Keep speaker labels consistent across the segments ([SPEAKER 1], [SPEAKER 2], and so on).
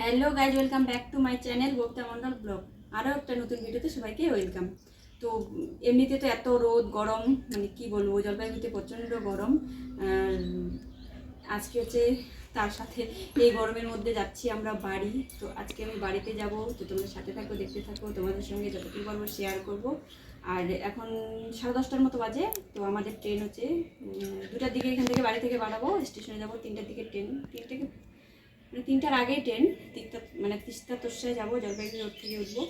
[SPEAKER 1] Hello guys, welcome back to my channel Gupta Mandal vlog. আরও একটা নতুন ভিডিওতে সবাইকে ওয়েলকাম। তো এমনিতে তো এত রোদ, গরম মানে কি বলব, জলপাইগুড়িতে প্রচণ্ড গরম। আজকে হচ্ছে তার সাথে এই গরমের মধ্যে যাচ্ছি আমরা বাড়ি। তো আজকে আমি বাড়িতে যাব, তো তোমরা সাথে থাকো, দেখতে থাকো, তোমাদের সঙ্গে যতটুকু পারব শেয়ার করব। আর এখন সাড়ে দশটার মতো বাজে, তো আমাদের ট্রেন হচ্ছে দুটার দিকে এখান থেকে বাড়ি থেকে বাড়াবো স্টেশনে যাব, তিনটার দিকে ট্রেন তিনটাকে মানে তিনটার আগেই ট্রেন তিস্তা মানে তিস্তা তোষায় যাব, জলপাইগুড়ি রোড থেকে উঠবো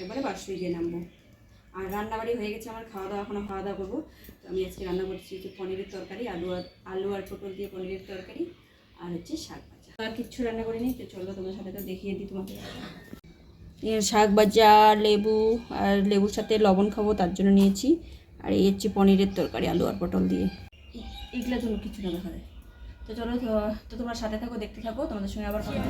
[SPEAKER 1] একবারে বারসুই গিয়ে নামবো। আর রান্নাবাড়ি হয়ে গেছে আমার খাওয়া দাওয়া এখনও খাওয়া দাওয়া করব। তো আমি আজকে রান্না করছি হচ্ছে পনিরের তরকারি, আলু আর আলু আর পটল দিয়ে পনিরের তরকারি, আর হচ্ছে শাক ভাজা। আর কিচ্ছু রান্না করিনি, তো চলো তোমার সাথে তো দেখিয়ে দিই তোমাকে। শাক ভাজা, লেবু, আর লেবুর সাথে লবণ খাব, তার জন্য নিয়েছি। আর এই হচ্ছে পনিরের তরকারি, আলু আর পটল দিয়ে। এগুলো জন্য কিছু না দেখা যায় তো চলো, তো- তোমার সাথে থাকো, দেখতে থাকো, তোমাদের সঙ্গে আবার কথা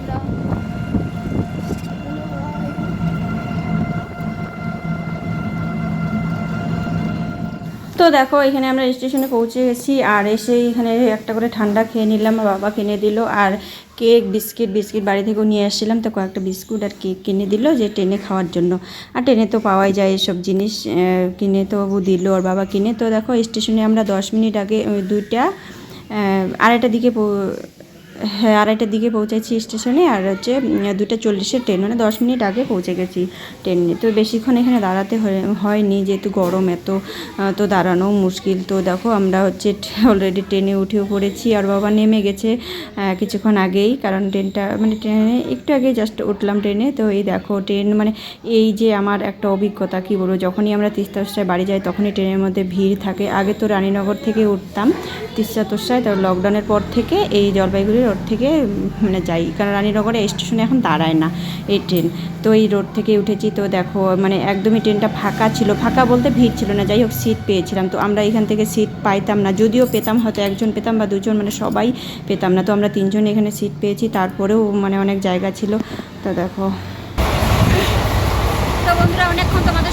[SPEAKER 1] তো দেখো, এখানে আমরা স্টেশনে পৌঁছে গেছি, আর এসে এখানে একটা করে ঠান্ডা খেয়ে নিলাম বাবা কিনে দিল, আর কেক, বিস্কিট বিস্কিট বাড়ি থেকেও নিয়ে আসছিলাম, তো কয়েকটা বিস্কুট আর কেক কিনে দিল, যে ট্রেনে খাওয়ার জন্য। আর ট্রেনে তো পাওয়াই যায় এসব জিনিস কিনে তো দিল, ওর বাবা কিনে। তো দেখো, স্টেশনে আমরা দশ মিনিট আগে দুইটা আড়াইটার দিকে আড়াইটার দিকে পৌঁছেছি স্টেশনে আর হচ্ছে দুটা চল্লিশের ট্রেন মানে দশ মিনিট আগে পৌঁছে গেছি ট্রেনে। তো বেশিক্ষণ এখানে দাঁড়াতে হয়ে- হয়নি, যেহেতু গরম এত তো দাঁড়ানো মুশকিল। তো দেখো, আমরা হচ্ছে অলরেডি ট্রেনে উঠেও পড়েছি আর বাবা নেমে গেছে কিছুক্ষণ আগেই, কারণ ট্রেনটা মানে ট্রেনে, একটু আগে জাস্ট উঠলাম ট্রেনে। তো এই দেখো, ট্রেন মানে এই যে আমার একটা অভিজ্ঞতা, কী বলব, যখনই আমরা তিস্তা তোষায় বাড়ি যাই, তখনই ট্রেনের মধ্যে ভিড় থাকে। আগে তো রানীনগর থেকে উঠতাম তিস্তা তোষায় তো লকডাউনের পর থেকে এই জলপাইগুড়ি রোড থেকে মানে যাই, কারণ রানীনগরে স্টেশনে এখন দাঁড়ায় না এই ট্রেন। তো এই রোড থেকে উঠেছি, তো দেখো মানে একদমই ট্রেনটা ফাঁকা ছিল। ফাঁকা বলতে ভিড় ছিল না, যাই হোক সিট পেয়েছিলাম। তো আমরা এখান থেকে সিট পাইতাম না, যদিও পেতাম, হয়তো একজন পেতাম বা দুজন মানে সবাই পেতাম না। তো আমরা তিনজন এখানে সিট পেয়েছি, তারপরেও মানে অনেক জায়গা ছিল। তো দেখো। তো বন্ধুরা, অনেকক্ষণ তোমাদের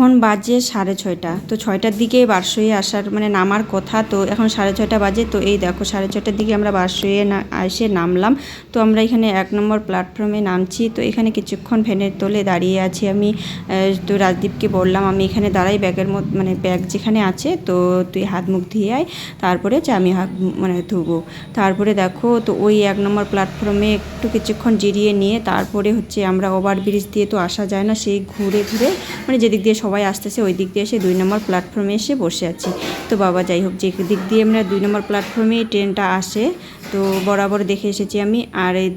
[SPEAKER 1] এখন বাজে সাড়ে ছয়টা। তো ছয়টার দিকে বারসইয়ে আসার মানে নামার কথা, তো এখন সাড়ে ছয়টা বাজে, তো এই দেখো সাড়ে ছয়টার দিকে আমরা বারসইয়ে না, এসে নামলাম। তো আমরা এখানে এক নম্বর প্ল্যাটফর্মে নামছি, তো এখানে কিছুক্ষণ ভ্যানের তোলে দাঁড়িয়ে আছি আমি। তো রাজদীপকে বললাম, আমি এখানে দাঁড়াই, ব্যাগের মধ্যে মানে ব্যাগ যেখানে আছে, তো তুই হাত মুখ ধুয়ে আয়, তারপরে হচ্ছে আমি হাত মানে ধুবো। তারপরে দেখো, তো ওই এক নম্বর প্ল্যাটফর্মে একটু কিছুক্ষণ জিরিয়ে নিয়ে, তারপরে হচ্ছে আমরা ওভারব্রিজ দিয়ে তো আসা যায় না, সেই ঘুরে ঘুরে মানে যেদিক দিয়ে সবাই আসতেছে, ওই দিক দিয়ে এসে দুই নম্বর প্ল্যাটফর্মে এসে বসে আছি। তো বাবা, যাই হোক, যে দিক দিয়ে আমরা দুই নম্বর প্ল্যাটফর্মে ট্রেনটা আসে, তো বরাবর দেখে এসেছি আমি। আর এই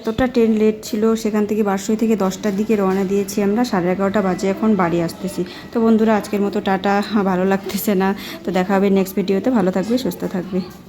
[SPEAKER 1] এতটা ট্রেন লেট ছিল, সেখান থেকে বারশোই থেকে দশটার দিকে রওনা দিয়েছি আমরা, সাড়ে এগারোটা বাজে এখন বাড়ি আসতেছি। তো বন্ধুরা, আজকের মতো টাটা, ভালো লাগতেছে না। তো দেখা হবে নেক্সট ভিডিওতে ভালো থাকবে, সুস্থ থাকবে।